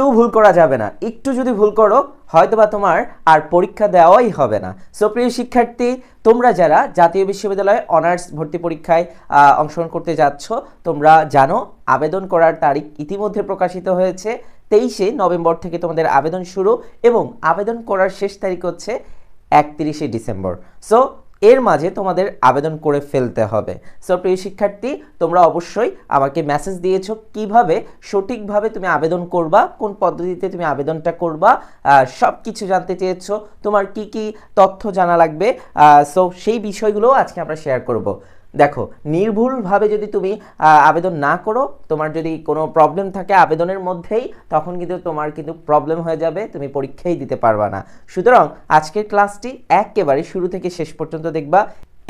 একটু ভুল করা যাবে না। একটু যদি ভুল করো, হয়তোবা তোমার আর পরীক্ষা দেওয়াই হবে না। সো প্রিয় শিক্ষার্থী, তোমরা যারা জাতীয় বিশ্ববিদ্যালয়ে অনার্স ভর্তি পরীক্ষায় অংশগ্রহণ করতে যাচ্ছ, তোমরা জানো আবেদন করার তারিখ ইতিমধ্যে প্রকাশিত হয়েছে। তেইশে নভেম্বর থেকে তোমাদের আবেদন শুরু এবং আবেদন করার শেষ তারিখ হচ্ছে একত্রিশে ডিসেম্বর। সো এর মাঝে তোমাদের আবেদন করে ফেলতে হবে। সো প্রিয় শিক্ষার্থী, তোমরা অবশ্যই আমাকে মেসেজ দিয়েছ কীভাবে সঠিকভাবে তুমি আবেদন করবা, কোন পদ্ধতিতে তুমি আবেদনটা করবা সব কিছু জানতে চেয়েছো, তোমার কি কি তথ্য জানা লাগবে সো সেই বিষয়গুলো আজকে আমরা শেয়ার করব। দেখো, নির্ভুলভাবে যদি তুমি আবেদন না করো, তোমার যদি কোনো প্রবলেম থাকে আবেদনের মধ্যেই, তখন কিন্তু তোমার কিন্তু প্রবলেম হয়ে যাবে, তুমি পরীক্ষাই দিতে পারবা না। সুতরাং আজকের ক্লাসটি একেবারে শুরু থেকে শেষ পর্যন্ত দেখবা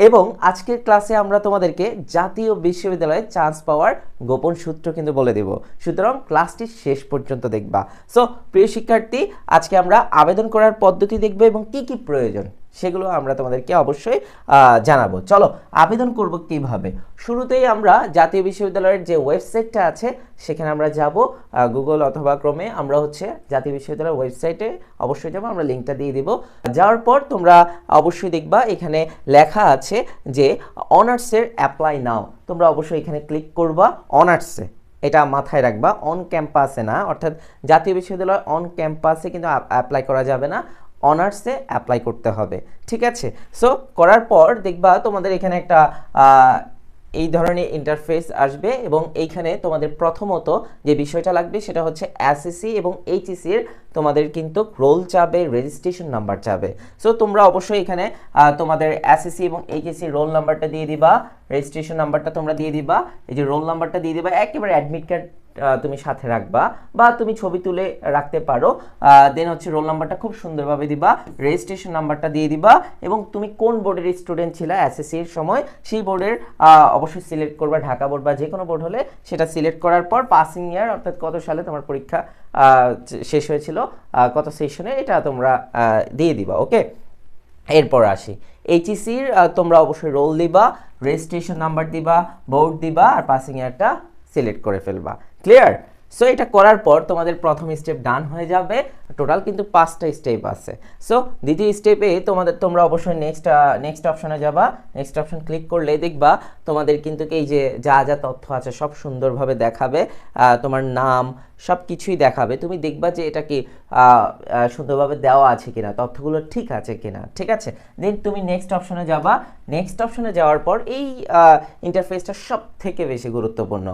এবং আজকের ক্লাসে আমরা তোমাদেরকে জাতীয় বিশ্ববিদ্যালয়ে চান্স পাওয়ার গোপন সূত্র কিন্তু বলে দেব। সুতরাং ক্লাসটি শেষ পর্যন্ত দেখবা। সো প্রিয় শিক্ষার্থী, আজকে আমরা আবেদন করার পদ্ধতি দেখব এবং কি কি প্রয়োজন? সেগুলো আমরা তোমাদেরকে অবশ্যই জানাব। চলো, আবেদন করব কীভাবে? শুরুতেই আমরা জাতীয় বিশ্ববিদ্যালয়ের যে ওয়েবসাইটটা আছে, সেখানে আমরা যাব গুগল অথবা ক্রমে আমরা হচ্ছে জাতীয় বিশ্ববিদ্যালয়ের ওয়েবসাইটে অবশ্যই যাব, আমরা লিঙ্কটা দিয়ে দিব। যাওয়ার পর তোমরা অবশ্যই দেখবা, এখানে লেখা আছে যে অনার্সের অ্যাপ্লাই নাও তোমরা অবশ্যই এখানে ক্লিক করবা, অনার্সে। এটা মাথায় রাখবা অন ক্যাম্পাসে না। অর্থাৎ জাতীয় বিশ্ববিদ্যালয় অন ক্যাম্পাসে কিন্তু অ্যাপ্লাই করা যাবে না। অনার্সে অ্যাপ্লাই করতে হবে, ঠিক আছে? সো করার পর দেখবা তোমাদের এখানে একটা এই ধরনের ইন্টারফেস আসবে এবং এইখানে তোমাদের প্রথমত যে বিষয়টা লাগবে সেটা হচ্ছে এসএসসি এবং এইচএসসি এর তোমাদের কিন্তু রোল চাবে রেজিস্ট্রেশন নাম্বার চাবে। সো তোমরা অবশ্যই এখানে তোমাদের এসএসসি এবং এইচএসসি রোল নাম্বারটা দিয়ে দিবা রেজিস্ট্রেশন নাম্বারটা তোমরা দিয়ে দিবা, এই যে রোল নাম্বারটা দিয়ে দিবা, একেবারে অ্যাডমিট কার্ড তুমি সাথে রাখবা বা তুমি ছবি তুলে রাখতে পারো। দেন হচ্ছে রোল নাম্বারটা খুব সুন্দরভাবে দিবা রেজিস্ট্রেশন নাম্বারটা দিয়ে দিবা এবং তুমি কোন বোর্ডের স্টুডেন্ট ছিল এসএসসি এর সময়, সেই বোর্ডের অবশ্যই সিলেক্ট করবা, ঢাকা বোর্ড বা যে কোনো বোর্ড হলে। সেটা সিলেক্ট করার পর পাসিং ইয়ার অর্থাৎ কত সালে তোমার পরীক্ষা শেষ হয়েছিল কত সেশনে এটা তোমরা দিয়ে দিবা ওকে এরপর আসি। এইচএসির তোমরা অবশ্যই রোল দিবা রেজিস্ট্রেশন নাম্বার দিবা বোর্ড দিবা, আর পাসিং ইয়ারটা সিলেক্ট করে ফেলবা। ক্লিয়ার সো এটা করার পর তোমাদের প্রথম স্টেপ ডান হয়ে যাবে। টোটাল কিন্তু পাঁচটা স্টেপ আছে। সো দ্বিতীয় স্টেপে তোমাদের, তোমরা অবশ্যই নেক্সট নেক্সট অপশনে যাবা। নেক্সট অপশন ক্লিক করলে দেখবা তোমাদের কিন্তু এই যে যা যা তথ্য আছে সব সুন্দরভাবে দেখাবে। তোমার নাম সব কিছুই দেখাবে। তুমি দেখবা যে এটা কি সুন্দরভাবে দেওয়া আছে কিনা, তথ্যগুলো ঠিক আছে কিনা, ঠিক আছে? দেন তুমি নেক্সট অপশনে যাবা। নেক্সট অপশনে যাওয়ার পর এই ইন্টারফেসটা সব থেকে বেশি গুরুত্বপূর্ণ।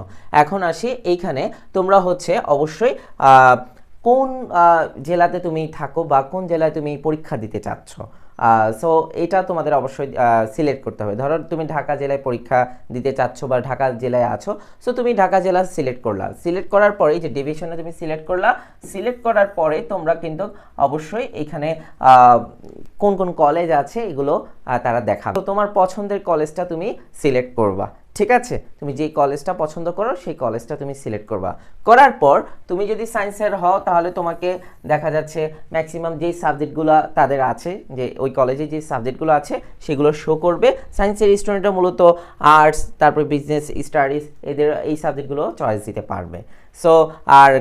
এখন আসি এইখানে। তোমরা হচ্ছে অবশ্যই কোন জেলাতে তুমি থাকো বা কোন জেলায় তুমি পরীক্ষা দিতে চাচ্ছ। সো এটা তোমাদের অবশ্যই সিলেক্ট করতে হবে। ধরো তুমি ঢাকা জেলায় পরীক্ষা দিতে চাচ্ছ বা ঢাকা জেলায় আছো সো তুমি ঢাকা জেলা সিলেক্ট করলা। সিলেক্ট করার পরে যে ডিভিশনে তুমি সিলেক্ট করলা সিলেক্ট করার পরে তোমরা কিন্তু অবশ্যই এখানে কোন কোন কলেজ আছে এগুলো তারা দেখাবে। তো তোমার পছন্দের কলেজটা তুমি সিলেক্ট করবা। ঠিক আছে? তুমি যেই কলেজটা পছন্দ করো, সেই কলেজটা তুমি সিলেক্ট করবা। করার পর তুমি যদি সায়েন্সের হও, তাহলে তোমাকে দেখা যাচ্ছে ম্যাক্সিমাম যেই সাবজেক্টগুলো তাদের আছে, যে ওই কলেজে যে সাবজেক্টগুলো আছে, সেগুলো শো করবে। সায়েন্সের স্টুডেন্টরা মূলত আর্টস তারপর বিজনেস স্টাডিজ এদের এই সাবজেক্টগুলো চয়েস দিতে পারবে। সো আর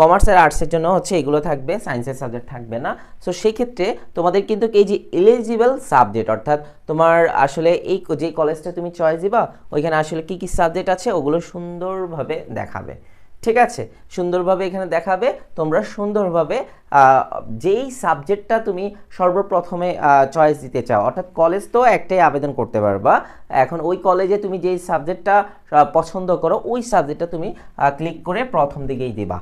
কমার্স আর আর্টসের জন্য হচ্ছে এগুলো থাকবে সায়েন্সের সাবজেক্ট থাকবে না। সো সেক্ষেত্রে তোমাদের কিন্তু এই যে এলিজিবল সাবজেক্ট অর্থাৎ তোমার আসলে এই যে কলেজটা তুমি চয়েস দিবা, ওইখানে আসলে কি কি সাবজেক্ট আছে, ওগুলো সুন্দরভাবে দেখাবে। ঠিক আছে? সুন্দরভাবে এখানে দেখাবে, তোমরা সুন্দরভাবে যেই সাবজেক্টটা তুমি সর্বপ্রথমে চয়েস দিতে চাও, অর্থাৎ কলেজ তো একটাই আবেদন করতে পারবা, এখন ওই কলেজে তুমি যেই সাবজেক্টটা পছন্দ করো, ওই সাবজেক্টটা তুমি ক্লিক করে প্রথম দিকেই দিবা।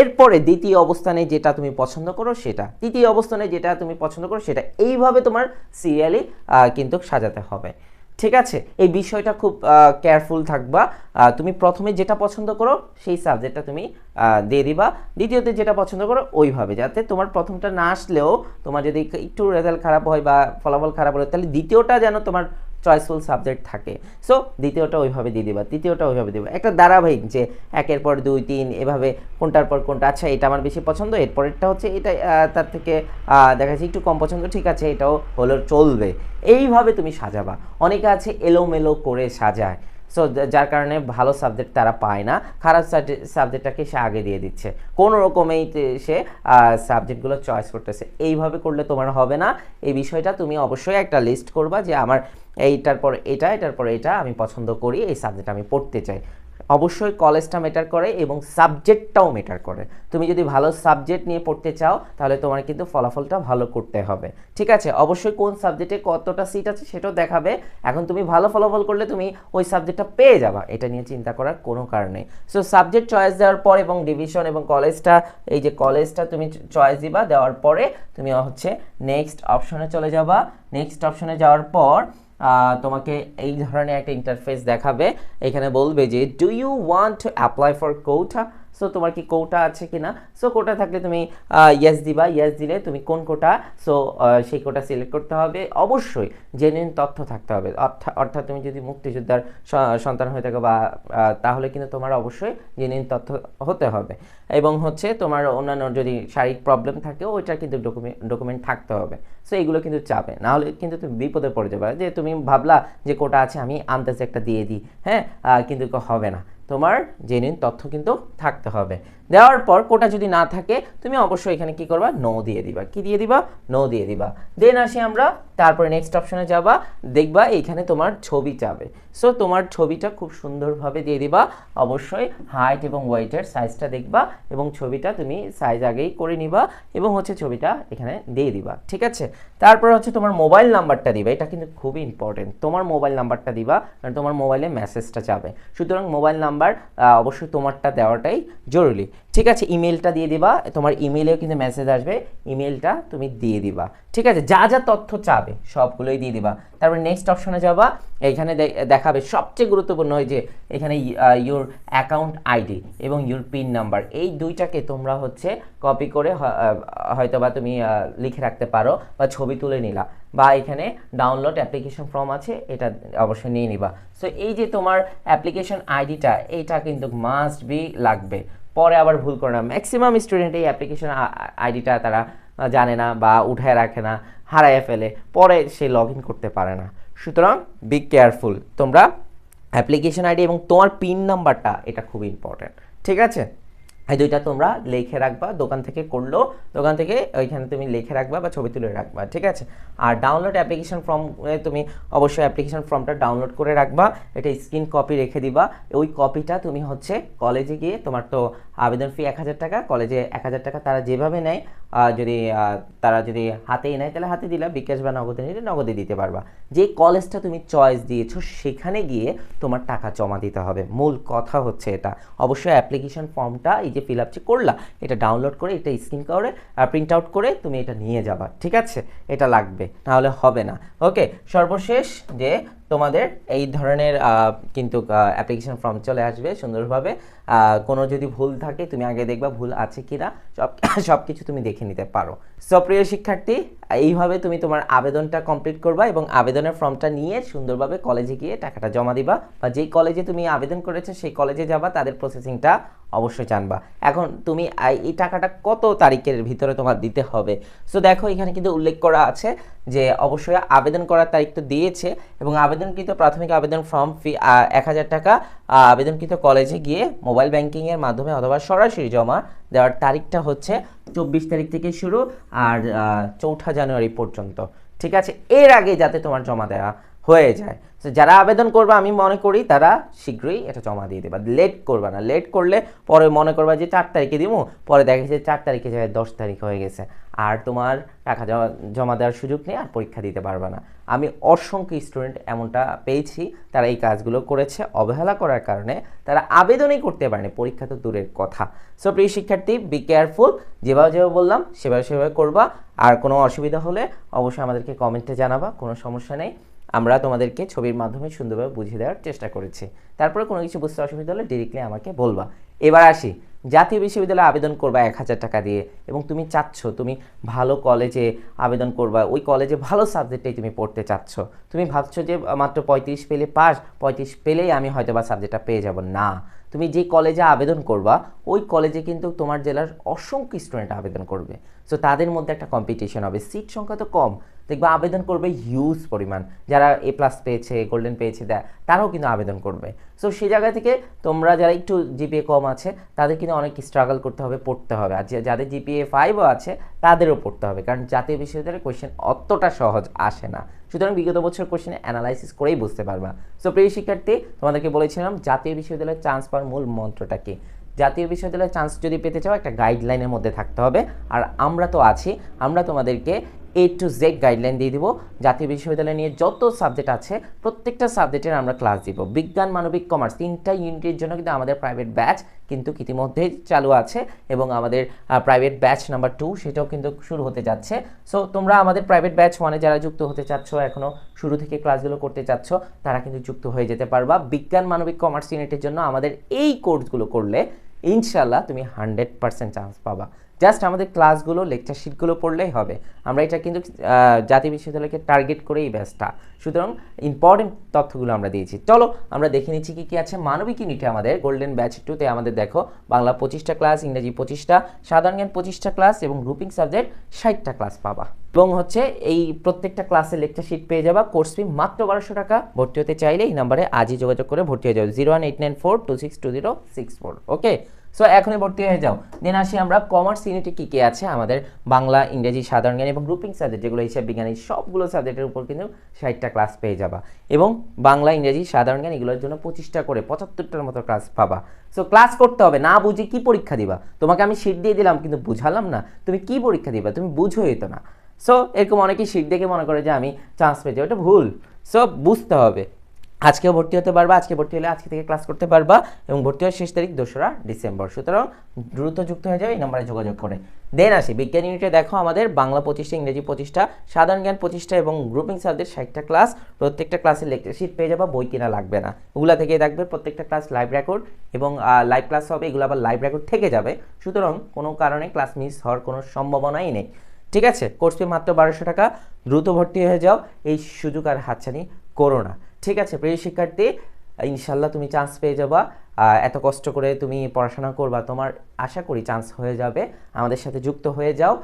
এরপরে দ্বিতীয় অবস্থানে যেটা তুমি পছন্দ করো, সেটা। তৃতীয় অবস্থানে যেটা তুমি পছন্দ করো, সেটা। এইভাবে তোমার সিরিয়ালি কিন্তু সাজাতে হবে। ঠিক আছে? এই বিষয়টা খুব কেয়ারফুল থাকবা। তুমি প্রথমে যেটা পছন্দ করো, সেই সাবজেক্টটা তুমি দিয়ে দিবা। দ্বিতীয়তে যেটা পছন্দ করো, ওইভাবে, যাতে তোমার প্রথমটা না আসলেও তোমার যদি একটু রেজাল্ট খারাপ হয় বা ফলাফল খারাপ হয়, তাহলে দ্বিতীয়টা যেন তোমার চয়েসফুল সাবজেক্ট থাকে। সো দ্বিতীয়টা ওইভাবে দিয়ে দিবা, তৃতীয়টা ওইভাবে দিবা। একটা ধারাবাহিক যে একের পর দুই, তিন, এভাবে কোনটার পর কোনটা আচ্ছা এটা আমার বেশি পছন্দ, এরপরেরটা হচ্ছে এটা তার থেকে দেখা যাচ্ছে একটু কম পছন্দ, ঠিক আছে, এটাও হলো চলবে। এইভাবে তুমি সাজাবা। অনেকে আছে এলোমেলো করে সাজায়। সো যার কারণে ভালো সাবজেক্ট তারা পায় না, খারাপ সাবজেক্টটাকে সে আগে দিয়ে দিচ্ছে। কোনো রকমেই সে সাবজেক্টগুলো চয়েস করতেছে। এইভাবে করলে তোমার হবে না। এই বিষয়টা তুমি অবশ্যই একটা লিস্ট করবা যে আমার এইটার পর এটা, এটার পর এটা আমি পছন্দ করি, এই সাবজেক্ট আমি পড়তে চাই। অবশ্যই কলেজটা মেটার করে এবং সাবজেক্টটাও মেটার করে। তুমি যদি ভালো সাবজেক্ট নিয়ে পড়তে চাও, তাহলে তোমার কিন্তু ফলাফলটা ভালো করতে হবে। ঠিক আছে? অবশ্যই কোন সাবজেক্টে কতটা সিট আছে সেটাও দেখাবে। এখন তুমি ভালো ফলাফল করলে তুমি ওই সাবজেক্টটা পেয়ে যাবা। এটা নিয়ে চিন্তা করার কোনো কারণ নেই। সো সাবজেক্ট চয়েস দেওয়ার পর এবং ডিভিশন এবং কলেজটা এই যে কলেজটা তুমি চয়েস দিবা, দেওয়ার পরে তুমি হচ্ছে নেক্সট অপশনে চলে যাবা। নেক্সট অপশনে যাওয়ার পর তোমাকে এই ধরনের একটা ইন্টারফেস দেখাবে। এখানে বলবে যে do you want to apply for quota so তোমার কি কোটা আছে কিনা? সো কোটা থাকলে তুমি ইয়েস দিবা ইয়েস দিলে তুমি কোন কোটা? সো সেই কোটা সিলেক্ট করতে হবে। অবশ্যই জেনুইন তথ্য থাকতে হবে। অর্থা- অর্থাৎ তুমি যদি মুক্তিযোদ্ধার সন্তান হয়ে থাকো বা তাহলে কিন্তু তোমার অবশ্যই জেনুইন তথ্য হতে হবে। এবং হচ্ছে তোমার অন্যান্য যদি শারীরিক প্রবলেম থাকে, ওইটার কিন্তু ডকুমেন্ট ডকুমেন্ট থাকতে হবে। সো এইগুলো কিন্তু চাপে। নাহলে কিন্তু তুমি বিপদে পড়ে যাবে। যে তুমি ভাবলা যে কোটা আছে, আমি আন্দাজে একটা দিয়ে দিই। হ্যাঁ? কিন্তু হবে না। তোমার জেনুইন তথ্য কিন্তু থাকতে হবে। দেওয়ার পর কোটা যদি না থাকে, তুমি অবশ্যই এখানে কি করবা? নো দিয়ে দিবা। কি দিয়ে দিবা? নো দিয়ে দিবা। দেন আসি আমরা, তারপরে নেক্সট অপশনে যাবা। দেখবা এইখানে তোমার ছবি চাবে সো তোমার ছবিটা খুব সুন্দরভাবে দিয়ে দিবা। অবশ্যই হাইট এবং ওয়েটের সাইজটা দেখবা এবং ছবিটা তুমি সাইজ আগেই করে নিবা এবং হচ্ছে ছবিটা এখানে দিয়ে দিবা। ঠিক আছে? তারপর হচ্ছে তোমার মোবাইল নাম্বারটা দিবা। এটা কিন্তু খুবই ইম্পর্টেন্ট তোমার মোবাইল নাম্বারটা দিবা, কারণ তোমার মোবাইলে মেসেজটা যাবে। সুতরাং মোবাইল নাম্বার অবশ্যই তোমারটা দেওয়াটাই জরুরি। ঠিক আছে ইমেলটা দিয়ে দিবা, তোমার ইমেলেও কিন্তু মেসেজ আসবে ইমেলটা তুমি দিয়ে দিবা। ঠিক আছে, যা যা তথ্য চাবে, সবগুলোই দিয়ে দিবা। তারপর নেক্সট অপশনে যাবা এখানে দেখাবে সবচেয়ে গুরুত্বপূর্ণ ওই যে, এখানে ইউর অ্যাকাউন্ট আইডি এবং ইউর পিন নাম্বার এই দুইটাকে তোমরা হচ্ছে কপি করে হয়তো বা তুমি লিখে রাখতে পারো বা ছবি তুলে নিলা বা এখানে ডাউনলোড অ্যাপ্লিকেশন ফর্ম আছে, এটা অবশ্যই নিয়ে নিবা। সো এই যে তোমার অ্যাপ্লিকেশন আইডিটা এইটা কিন্তু মাস্ট বি লাগবে। পরে আবার ভুল করে না ম্যাক্সিমাম স্টুডেন্ট এই অ্যাপ্লিকেশন আইডিটা তারা জানে না বা উঠায় রাখে না, হারায় ফেলে, পরে সে লগ করতে পারে না। সুতরাং বি কেয়ারফুল তোমরা অ্যাপ্লিকেশন আইডি এবং তোমার পিন নাম্বারটা এটা খুব ইম্পর্ট্যান্ট ঠিক আছে? এই দুইটা তোমরা লিখে রাখবা, দোকান থেকে করল দোকান থেকে ওইখানে তুমি লিখে রাখবা বা ছবি তুলে রাখবা, ঠিক আছে? আর ডাউনলোড অ্যাপ্লিকেশন ফর্ম তুমি অবশ্যই অ্যাপ্লিকেশন ফর্মটা ডাউনলোড করে রাখবা, এটা স্ক্রিন কপি রেখে দিবা, ওই কপিটা তুমি হচ্ছে কলেজে গিয়ে তোমার তো আবেদন ফি এক হাজার টাকা কলেজে এক হাজার টাকা তারা যেভাবে নেয় যদি তারা যদি হাতেই নেয়, তাহলে হাতে দিলা বিকাশ বা নগদে নিলে নগদে দিতে পারবা। যে কলেজটা তুমি চয়েস দিয়েছ, সেখানে গিয়ে তোমার টাকা জমা দিতে হবে। মূল কথা হচ্ছে এটা। অবশ্যই অ্যাপ্লিকেশন ফর্মটা এই যে ফিল আপ যে করলা, এটা ডাউনলোড করে, এটা স্ক্রিন করে আর প্রিন্ট আউট করে তুমি এটা নিয়ে যাবা, ঠিক আছে? এটা লাগবে, নাহলে হবে না। ওকে সর্বশেষ যে তোমাদের এই ধরনের কিন্তু অ্যাপ্লিকেশন ফর্ম চলে আসবে সুন্দরভাবে। কোনো যদি ভুল থাকে, তুমি আগে দেখবা ভুল আছে কিনা, সব সব কিছু তুমি দেখে নিতে পারো। সো প্রিয় শিক্ষার্থী, এইভাবে তুমি তোমার আবেদনটা কমপ্লিট করবা এবং আবেদনের ফর্মটা নিয়ে সুন্দরভাবে কলেজে গিয়ে টাকাটা জমা দিবা বা যেই কলেজে তুমি আবেদন করেছ, সেই কলেজে যাবা, তাদের প্রসেসিংটা অবশ্যই জানবা। এখন তুমি এই টাকাটা কত তারিখের ভিতরে তোমার দিতে হবে? সো দেখো, এখানে কিন্তু উল্লেখ করা আছে যে অবশ্যই আবেদন করার তারিখ তো দিয়েছে এবং আবেদনকৃত প্রাথমিক আবেদন ফর্ম ফি এক হাজার টাকা আবেদনকৃত কলেজে গিয়ে মোবাইল ব্যাংকিংয়ের মাধ্যমে অথবা সরাসরি জমা দেওয়ার তারিখটা হচ্ছে চব্বিশ তারিখ থেকে শুরু আর চৌঠা জানুয়ারি পর্যন্ত। ঠিক আছে? এর আগে যাতে তোমার জমা দেওয়া হয়ে যায়। তো যারা আবেদন করবে, আমি মনে করি তারা শীঘ্রই এটা জমা দিয়ে দেবা। লেট করবা না। লেট করলে পরে মনে করবা যে চার তারিখে দিব। পরে দেখা যাচ্ছে চার তারিখে যায় দশ তারিখ হয়ে গেছে। আর তোমার টাকা জমা দেওয়ার সুযোগ নেই, আর পরীক্ষা দিতে পারবে না। আমি অসংখ্য স্টুডেন্ট এমনটা পেয়েছি। তারা এই কাজগুলো করেছে। অবহেলা করার কারণে তারা আবেদনই করতে পারেনি। পরীক্ষা তো দূরের কথা। সো প্রিয় শিক্ষার্থী বি কেয়ারফুল যেভাবে যেভাবে বললাম, সেভাবে সেভাবে করবা। আর কোনো অসুবিধা হলে অবশ্যই আমাদেরকে কমেন্টে জানাবা। কোনো সমস্যা নেই। আমরা তোমাদেরকে ছবির মাধ্যমে সুন্দরভাবে বুঝিয়ে দেওয়ার চেষ্টা করেছি। তারপরে কোনো কিছু বুঝতে অসুবিধা হলে ডিরেক্টলি আমাকে বলবা। এবার আসি। জাতীয় বিশ্ববিদ্যালয়ে আবেদন করবা এক হাজার টাকা দিয়ে এবং তুমি চাচ্ছ, তুমি ভালো কলেজে আবেদন করবা, ওই কলেজে ভালো সাবজেক্টেই তুমি পড়তে চাচ্ছ। তুমি ভাবছ যে মাত্র পঁয়ত্রিশ পেলে পাস, পঁয়ত্রিশ পেলেই আমি হয়তো বা সাবজেক্টটা পেয়ে যাব। না। তুমি যে কলেজে আবেদন করবা, ওই কলেজে কিন্তু তোমার জেলার অসংখ্য স্টুডেন্ট আবেদন করবে। সো তাদের মধ্যে একটা কম্পিটিশন হবে। সিট সংখ্যা তো কম। দেখবা আবেদন করবে হিউজ পরিমাণ। যারা এ প্লাস পেয়েছে গোল্ডেন পেয়েছে তারাও কিন্তু আবেদন করবে। সো সেই জায়গা থেকে তোমরা যারা একটু জিপিএ কম আছে, তাদের কিন্তু অনেক স্ট্রাগল করতে হবে, পড়তে হবে। আর যাদের জিপিএ ফাইভও আছে, তাদেরও পড়তে হবে। কারণ জাতীয় বিশ্ববিদ্যালয়ের কোয়েশ্চেন অতটা সহজ আসে না। সুতরাং বিগত বছর কোশ্চেনে অ্যানালাইসিস করেই বুঝতে পারবা। সো প্রিয় শিক্ষার্থী, তোমাদেরকে বলেছিলাম, জাতীয় বিশ্ববিদ্যালয়ের চান্স পাওয়ার মূল মন্ত্রটা কি? জাতীয় বিশ্ববিদ্যালয়ের চান্স যদি পেতে চাও, একটা গাইডলাইনের মধ্যে থাকতে হবে। আর আমরা তো আছি, আমরা তোমাদেরকে এ টু জেড গাইডলাইন দিয়ে দিব। জাতীয় বিশ্ববিদ্যালয় নিয়ে যত সাবজেক্ট আছে, প্রত্যেকটা সাবজেক্টের আমরা ক্লাস দিব। বিজ্ঞান, মানবিক কমার্স তিনটা ইউনিটের জন্য কিন্তু আমাদের প্রাইভেট ব্যাচ কিন্তু ইতিমধ্যেই চালু আছে এবং আমাদের প্রাইভেট ব্যাচ নাম্বার টু সেটাও কিন্তু শুরু হতে যাচ্ছে। সো তোমরা আমাদের প্রাইভেট ব্যাচ ওয়ানে যারা যুক্ত হতে চাচ্ছ এখনও শুরু থেকে ক্লাসগুলো করতে চাচ্ছ, তারা কিন্তু যুক্ত হয়ে যেতে পারবা। বিজ্ঞান, মানবিক কমার্স ইউনিটের জন্য আমাদের এই কোর্সগুলো করলে ইনশাল্লাহ তুমি হান্ড্রেড পার্সেন্ট চান্স পাবা। জাস্ট আমাদের ক্লাসগুলো লেকচার শিটগুলো পড়লেই হবে। আমরা এটা কিন্তু জাতীয় বিশ্ববিদ্যালয়কে টার্গেট করে এই ব্যাচটা সুতরাং ইম্পর্টেন্ট তথ্যগুলো আমরা দিয়েছি। চলো, আমরা দেখে নিচ্ছি কি কি আছে। মানবিক ইউনিটে আমাদের গোল্ডেন ব্যাচ টুতে আমাদের দেখো, বাংলা পঁচিশটা ক্লাস ইংরেজি পঁচিশটা, সাধারণ জ্ঞান পঁচিশটা ক্লাস এবং গ্রুপিং সাবজেক্ট ষাটটা ক্লাস পাবা। এবং হচ্ছে, এই প্রত্যেকটা ক্লাসে লেকচার শিট পেয়ে যাবা। কোর্স ফি মাত্র বারোশো টাকা। ভর্তি হতে চাইলে এই নাম্বারে আজই যোগাযোগ করে ভর্তি হয়ে যাবে। Zero one eight nine four two six two zero six four okay so এখনই ভর্তি হয়ে যাও। দেন আসি আমরা কমার্স ইউনিটে কী কী আছে আমাদের বাংলা, ইংরেজি, সাধারণ জ্ঞান এবং গ্রুপিং সাবজেক্ট যেগুলো হিসাব বিজ্ঞান, এই সবগুলো সাবজেক্টের উপর কিন্তু ষাটটা ক্লাস পেয়ে যাবা। এবং বাংলা, ইংরেজি, সাধারণ জ্ঞান এগুলোর জন্য পঁচিশটা করে, পঁচাত্তরটার মতো ক্লাস পাবা। সো ক্লাস করতে হবে, না বুঝে কি পরীক্ষা দিবা? তোমাকে আমি শিট দিয়ে দিলাম, কিন্তু বুঝালাম না। তুমি কি পরীক্ষা দিবা? তুমি বুঝোই তো না। সো এরকম অনেকেই শিট দেখে মনে করে যে আমি চান্স পেয়েছি, ওটা ভুল। সো বুঝতে হবে। আজকেও ভর্তি হতে পারবা, আজকে ভর্তি হলে আজকে থেকে ক্লাস করতে পারবা এবং ভর্তি হওয়ার শেষ তারিখ দোসরা ডিসেম্বর। সুতরাং দ্রুত যুক্ত হয়ে যাও এই নম্বরে যোগাযোগ করে। দেন আসি, বিজ্ঞান ইউনিটে দেখো আমাদের বাংলা পঁচিশটা, ইংরেজি পঁচিশটা, সাধারণ জ্ঞান পঁচিশটা এবং গ্রুপিং সাবজেক্ট ষাটটা ক্লাস প্রত্যেকটা ক্লাসের লেকচার শিট পেয়ে যাবা, বই কিনা লাগবে না। ওগুলা থেকে থাকবে প্রত্যেকটা ক্লাস লাইভ রেকর্ড এবং লাইভ ক্লাস হবে, এগুলো আবার লাইভ রেকর্ড থেকে যাবে। সুতরাং কোনো কারণে ক্লাস মিস হওয়ার কোনো সম্ভাবনাই নেই। ঠিক আছে? কোর্স ফি মাত্র বারোশো টাকা। দ্রুত ভর্তি হয়ে যাও। এই সুযোগ আর হাতছানি করো না। ঠিক আছে, প্রিয় শিক্ষার্থী, ইনশাল্লাহ তুমি চান্স পেয়ে যাবা। এত কষ্ট করে তুমি পড়াশোনা করবা, তোমার আশা করি চান্স হয়ে যাবে। আমাদের সাথে যুক্ত হয়ে যাও।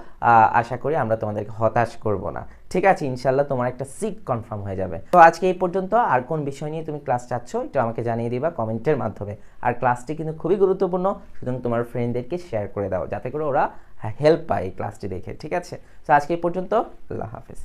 আশা করি আমরা তোমাদেরকে হতাশ করব না। ঠিক আছে, ইনশাল্লাহ তোমার একটা সিট কনফার্ম হয়ে যাবে। তো আজকে এই পর্যন্ত, আর কোন বিষয় নিয়ে তুমি ক্লাস চাচ্ছ একটু আমাকে জানিয়ে দিবা কমেন্টের মাধ্যমে। আর ক্লাসটি কিন্তু খুবই গুরুত্বপূর্ণ, সুতরাং তোমার ফ্রেন্ডদেরকে শেয়ার করে দাও, যাতে করে ওরা হেল্প পায় এই ক্লাসটি দেখে। ঠিক আছে? তো আজকে এই পর্যন্ত, আল্লাহ হাফেজ।